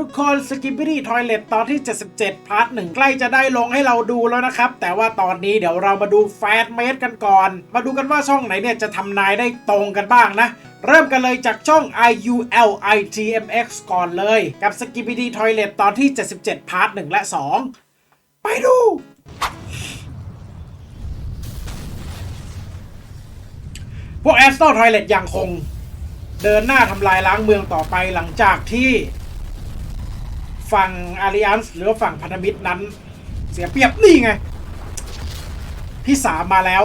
ทุกคนสกิปปี้ทอยเลตตอนที่ 77 พาร์ทหนึ่งใกล้จะได้ลงให้เราดูแล้วนะครับ แต่ว่าตอนนี้เดี๋ยวเรามาดูแฟตเมดกันก่อน มาดูกันว่าช่องไหนเนี่ยจะทำนายได้ตรงกันบ้างนะเริ่มกันเลยจากช่อง IULITMX ก่อนเลย กับสกิปปี้ทอยเลตตอนที่ 77 พาร์ทหนึ่งและ 2 ไปดู พวกแอสโตทอยเลตยังคง เดินหน้าทำลายล้างเมืองต่อไปหลังจากที่ ฝั่งอาริอันส์หรือว่าฝั่งพันธมิตรนั้น เสียเปรียบนี่ไงพี่สามมาแล้ว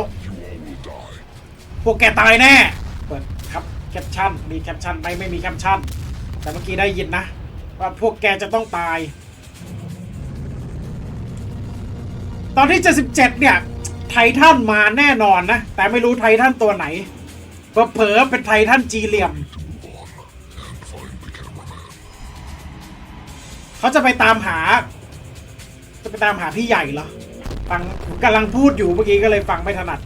พวกแกตายแน่ เปิดครับแคปชั่น มีแคปชั่นไหมไม่มีแคปชั่น แต่เมื่อกี้ได้ยินนะ ว่าพวกแกจะต้องตาย ตอนที่ 77 เนี่ย ไททันมาแน่นอนนะ แต่ไม่รู้ไททันตัวไหนเผลอเป็นไททันจีเหลี่ยม เขาจะไปตามหา จะไปตามหาพี่ใหญ่เหรอฟังกำลังพูดอยู่เมื่อกี้ก็เลยฟังไม่ถนัด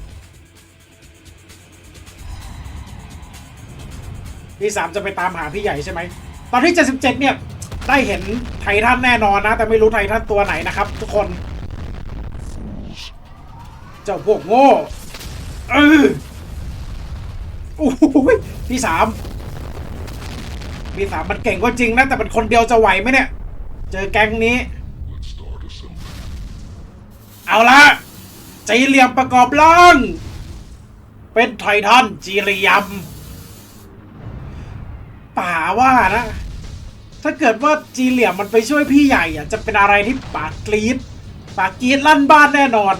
พี่สามจะไปตามหาพี่ใหญ่ใช่ไหม ตอนที่77เจ็ดเนี่ย ได้เห็นไททันแน่นอนนะ แต่ไม่รู้ไททันตัวไหนนะครับ ทุกคน เจ้าพวกโง่เออโอ้โหพี่สามพี่สามมันเก่งก็จริงนะ แต่เป็นคนเดียวจะไหวไหมเนี่ย เจอแก๊งนี้ เอาละจีเหลี่ยมประกอบร่าง เป็นไททันจีเหลี่ยม ป่าว่านะ ถ้าเกิดว่าจีเหลี่ยมมันไปช่วยพี่ใหญ่อะจะเป็นอะไรที่ป่ากรีดป่ากรีดลั่นบ้านแน่นอน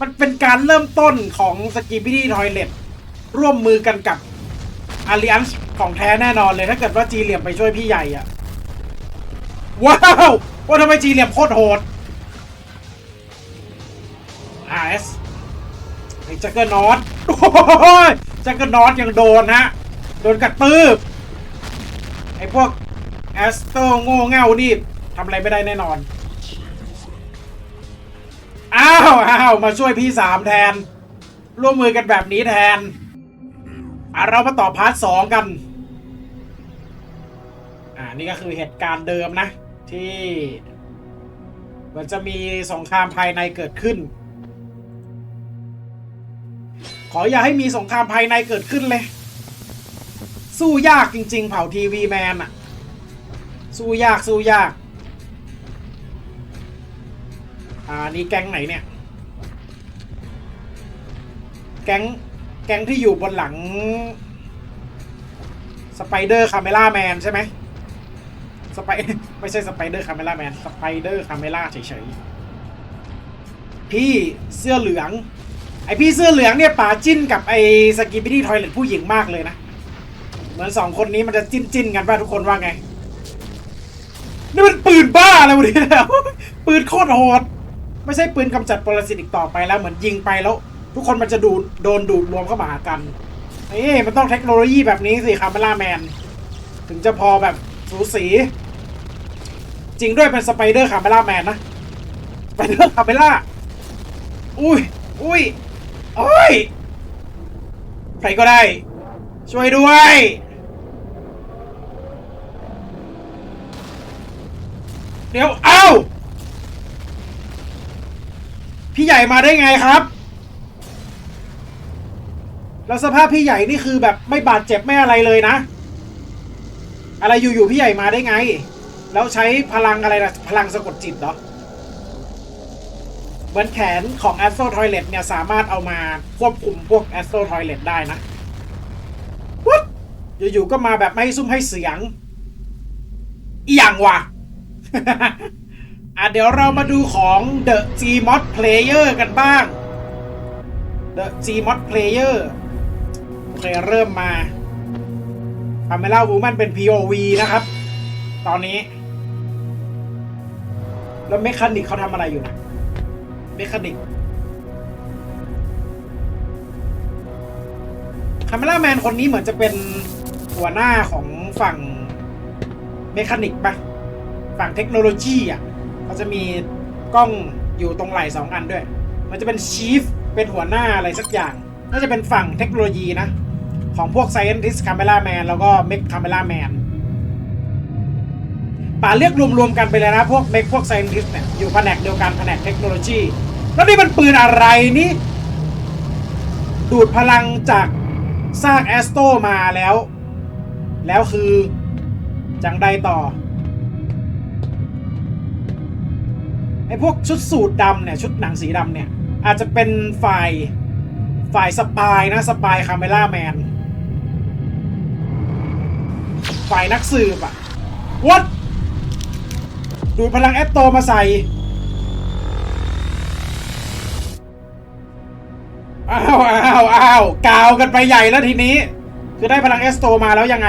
มันเป็นการเริ่มต้นของสกีบิดี้ทอยเล็ตร่วมมือกันกับอาริอันส์ของแท้แน่นอนเลย ถ้าเกิดว่าจีเหลี่ยมไปช่วยพี่ใหญ่อะ ว้าวว่าทำไมจีเหลี่ยมโคตรโหดอาเอสไอ้จักเกอร์นอตโอ้ยจักเกอร์นอตยังโดนฮะ โดนกัดปืบไอ้พวกแอสโตโง่เง่านี่ทำอะไรไม่ได้แน่นอน อ้าวอ้าวมาช่วยพี่สามแทน ร่วมมือกันแบบนี้แทนอะเรามาต่อพาร์ทสองกัน นี่ก็คือเหตุการณ์เดิมนะ ที่มันจะมีสงครามภายในเกิดขึ้น ขออย่าให้มีสงครามภายในเกิดขึ้นเลย สู้ยากจริง ๆ เผ่าทีวีแมนอะสู้ยากสู้ยาก อ่านี่แก๊งไหนเนี่ย แก๊งแก๊งที่อยู่บนหลังสไปเดอร์คาเมล่าแมนใช่ไหม สไปไม่ใช่สไปเดอร์คาเมล่าแมนสไปเดอร์คาเมล่าเฉยๆ พี่เสื้อเหลือง ไอพี่เสื้อเหลืองเนี่ยป่าจิ้นกับไอสกิปปี้ทอยเลตผู้หญิงมากเลยนะ เหมือนสองคนนี้มันจะจิ้นจิ้นกันป่ะทุกคนว่าไง นี่มันปืนบ้าอะไรวะเนี่ยปืนโคตรโหด ไม่ใช่ปืนกำจัดปรสิตอีกต่อไปแล้วเหมือนยิงไปแล้ว ทุกคนมันจะดูดโดนดูดรวมเข้ามาหากันเอ้มันต้องเทคโนโลยีแบบนี้สิคาเมล่าแมนถึงจะพอแบบสูสี จริงด้วยเป็นสไปเดอร์คาเมล่าแมนนะสไปเดอร์คาเมล่าอุ้ยอุ้ยโอ้ยใครก็ได้ ช่วยด้วยเดี๋ยวเอ้าพี่ใหญ่มาได้ไงครับ แล้วสภาพพี่ใหญ่นี่คือแบบไม่บาดเจ็บไม่อะไรเลยนะ อะไรอยู่ๆพี่ใหญ่มาได้ไง แล้วใช้พลังอะไรนะพลังสะกดจิตเหรอเหมือนแขนของ a s t r o Toilet เนี่ย สามารถเอามาควบคุมพวก a s t r o Toilet ได้นะวัดอยู่ๆก็มาแบบไม่ให้ซุ่มให้เสียงอหย่างวะอะเดี๋ยวเรามาดูของ The Gmod Player กันบ้าง The Gmod Player โอเค เริ่มมา c a m e r a Woman เป็น POV นะครับ ตอนนี้ แล้วเมคานิกเขาทำอะไรอยู่นะเมคานิกคาเมล่าแมนคนนี้เหมือนจะเป็นหัวหน้าของฝั่งเมคานิกปะฝั่งเทคโนโลยีอะเขาจะมีกล้องอยู่ตรงไหล่สองอันด้วย มันจะเป็นชีฟเป็นหัวหน้าอะไรสักอย่างน่าจะเป็นฝั่งเทคโนโลยีนะ ของพวก Scientist Camera Man แล้วก็ Mech Camera Man ป่าเรียกรวมๆกันไปเลยนะพวกเมกพวกไซน์ทิสเนี่ยอยู่แผนกเดียวกันแผนกเทคโนโลยี แล้วนี่มันปืนอะไรนี่ ดูดพลังจากซากแอสโตมาแล้ว แล้วคือจังใดต่อไอ้พวกชุดสูทดำเนี่ยชุดหนังสีดำเนี่ย อาจจะเป็นฝ่ายฝ่ายสปายนะสปายคาเมล่าแมนฝ่ายนักสืบอะวั ดูดพลังแอตโตมาใส่อ้าวอ้าวอ้าวกาวกันไปใหญ่แล้วทีนี้ คือได้พลังแอสโตมาแล้วยังไง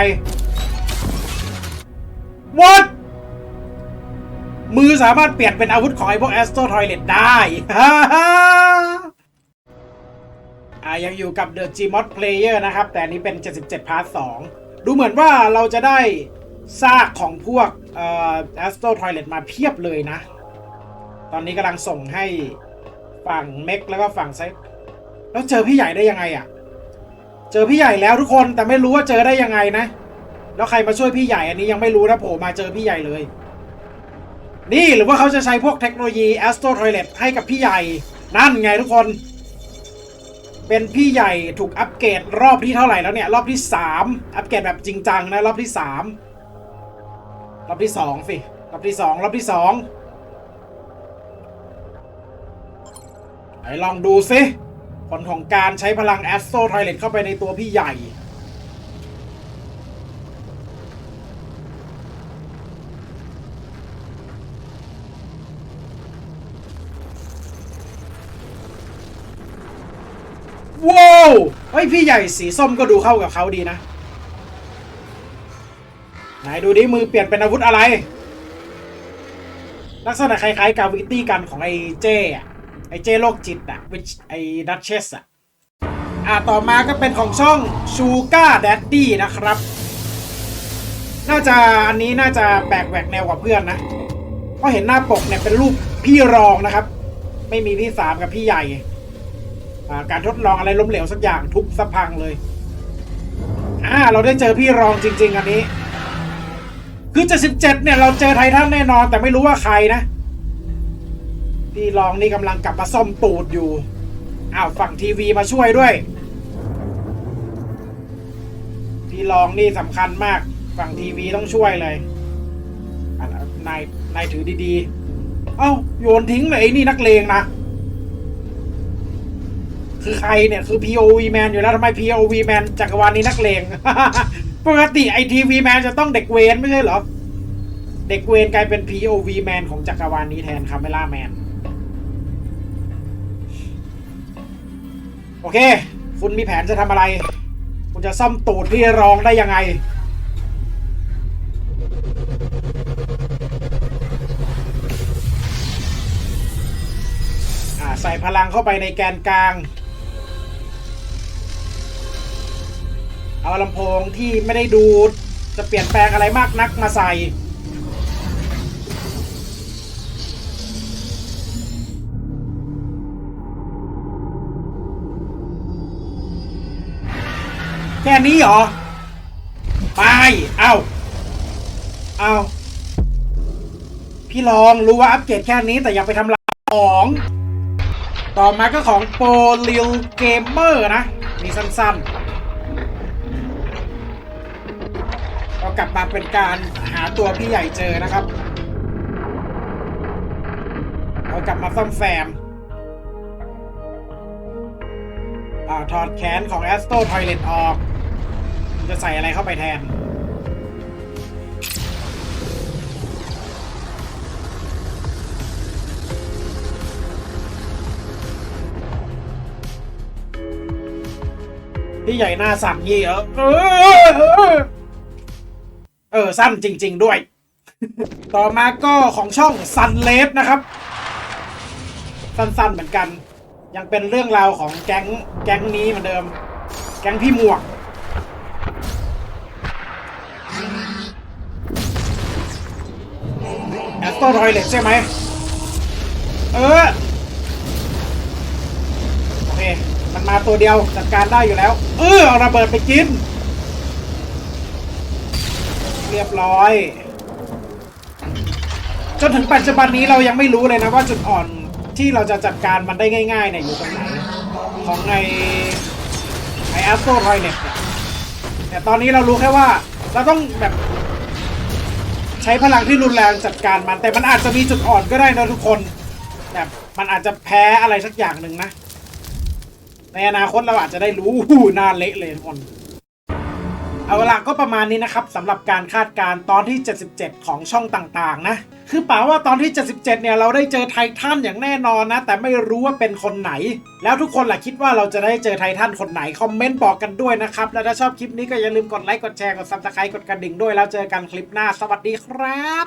What มือสามารถเปลี่ยนเป็นอาวุธของไอ้พวกแอสโตทอยเลตได้ฮ่าฮ่าอ่ายังอยู่กับ The Gmod Player นะครับ แต่นนี้เป็น 77 พาร์ท 2 ดูเหมือนว่าเราจะได้ ซากของพวกเอ่อแอสโตทอยเลตมาเพียบเลยนะ ตอนนี้กำลังส่งให้ฝั่งเม็กแล้วก็ฝั่งไซแล้วเจอพี่ใหญ่ได้ยังไงอะ่ะ เจอพี่ใหญ่แล้วทุกคนแต่ไม่รู้ว่าเจอได้ยังไงนะ แล้วใครมาช่วยพี่ใหญ่อันนี้ยังไม่รู้นะโผล่มาเจอพี่ใหญ่เลย นี่หรือว่าเขาจะใช้พวกเทคโนโลยี Astro Toilet ให้กับพี่ใหญ่นั่นไงทุกคน เป็นพี่ใหญ่ถูกอัปเกรดรอบที่เท่าไหร่แล้วเนี่ย รอบที่ 3 อัปเกรดแบบจริงจังนะ รอบที่ 3 รอบที่2สิรอบที่2รอบที่2ไหนลองดูสิผลของการใช้พลังแอสโซไทเลตเข้าไปในตัวพี่ใหญ่ว้าวเฮ้ยพี่ใหญ่สีส้มก็ดูเข้ากับเขาดีนะ นดูดิมือเปลี่ยนเป็นอาวุธอะไร ลักษณะคล้ายๆกาวิตี้กันของไอ้เจ้อะไอ้เจ้โรคจิตอะวิไอ้ดัชเชสอะอะต่อมาก็เป็นของช่องชูก้าแดดดี้นะครับ น่าจะอันนี้น่าจะแปลกแหวกแนวกว่าเพื่อนนะเพราเห็นหน้าปกเนี่ยเป็นรูปพี่รองนะครับ ไม่มีพี่สามกับพี่ใหญ่การทดลองอะไรล้มเหลวสักอย่างทุบสะพังเลย อ่า เราได้เจอพี่รองจริง ๆ อันนี้ คือจะสิบเจ็ดเนี่ยเราเจอไททันแน่นอน แต่ไม่รู้ว่าใครนะพี่รองนี่กำลังกลับมาซ่อมตูดอยู่ อ้าวฝั่งทีวีมาช่วยด้วย พี่รองนี่สำคัญมาก ฝั่งทีวีต้องช่วยเลยอะนายนายถือดีๆ เอ้าโยนทิ้งเลยไอ้นี่นักเลงนะ คือใครเนี่ยคือ POV man อยู่แล้วทำไม POV man จักรวาลนี้นักเลง ปกติไอทีวีแมนจะต้องเด็กเวนไม่ใช่เหรอ เด็กเวนกลายเป็น POV man ของจักรวาลนี้แทนคาเมล่าแมน โอเค คุณมีแผนจะทำอะไร คุณจะซ่อมตูดพี่รองได้ยังไง อ่า ใส่พลังเข้าไปในแกนกลาง เอาลำโพงที่ไม่ได้ดูดจะเปลี่ยนแปลงอะไรมากนักมาใส่ แค่นี้เหรอ ไปเอาเอาพี่ลองรู้ว่าอัปเกรดแค่นี้แต่อยังไปทำลายของ ต่อมาก็ของโปรลิลเกมเมอร์นะ มีสั้นๆ กลับมาเป็นการหาตัวพี่ใหญ่เจอนะครับ เรากลับมาซ่อมแซมอถอดแขนของ a s t r o Toilet ออก จะใส่อะไรเข้าไปแทน พี่ใหญ่หน้าสั่นยี่เหรอเออ เออ สั้นจริง ๆ ด้วย ต่อมาก็ของช่องซันเลฟนะครับ สั้นๆเหมือนกัน ยังเป็นเรื่องราวของแก๊งแก๊งนี้เหมือนเดิม แก๊งพี่หมวกแอสโตรอยเล็ตใช่ไหม เออ โอเค มันมาตัวเดียวจัดการได้อยู่แล้ว เออ เอาระเบิดไปกิน เรียบร้อย จนถึงปัจจุบันนี้เรายังไม่รู้เลยนะว่าจุดอ่อนที่เราจะจัดการมันได้ง่ายๆเนี่ยอยู่ตรงไหน ของไอไอแอสโตรไทเน็ตเนี่ยแต่ตอนนี้เรารู้แค่ว่าเราต้องแบบใช้พลังที่รุนแรงจัดการมัน แต่มันอาจจะมีจุดอ่อนก็ได้นะทุกคนแบบมันอาจจะแพ้อะไรสักอย่างหนึ่งนะ ในอนาคตเราอาจจะได้รู้หน้าเละเลยทุกคน เอาละก็ประมาณนี้นะครับสำหรับการคาดการณ์ตอนที่ 77 ของช่องต่างๆ นะ คือป่าว่าตอนที่ 77 เนี่ยเราได้เจอไททันอย่างแน่นอนนะ แต่ไม่รู้ว่าเป็นคนไหน แล้วทุกคนล่ะคิดว่าเราจะได้เจอไททันคนไหน คอมเมนต์บอกกันด้วยนะครับ แล้วถ้าชอบคลิปนี้ก็อย่าลืมกดไลค์กดแชร์กดซับสไครต์กดกระดิ่งด้วยแล้วเจอกันคลิปหน้าสวัสดีครับ